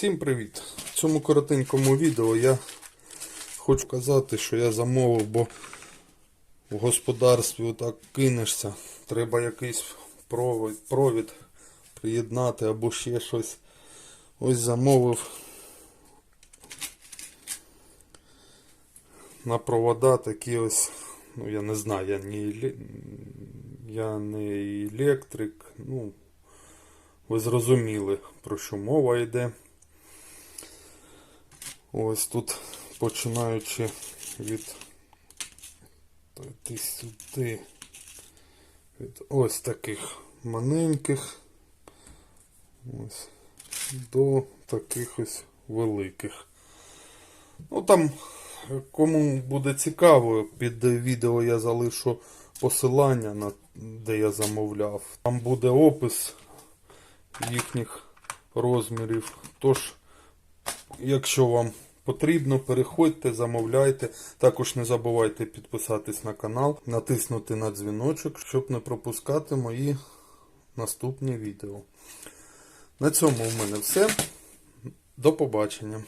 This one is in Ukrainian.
Всім привіт! В цьому коротенькому відео я хочу казати, що я замовив, бо в господарстві отак кинешся. Треба якийсь провід, приєднати або ще щось. Ось замовив на провода такі ось, ну я не знаю, я не, я не електрик, ну ви зрозуміли, про що мова йде. Ось тут починаючи від сюди. Від ось таких маленьких. Ось до таких ось великих. Ну там, кому буде цікаво, під відео я залишу посилання, на де я замовляв. Там буде опис їхніх розмірів. Тож, якщо вам потрібно, переходьте, замовляйте. Також не забувайте підписатись на канал, натиснути на дзвіночок, щоб не пропускати мої наступні відео. На цьому в мене все. До побачення.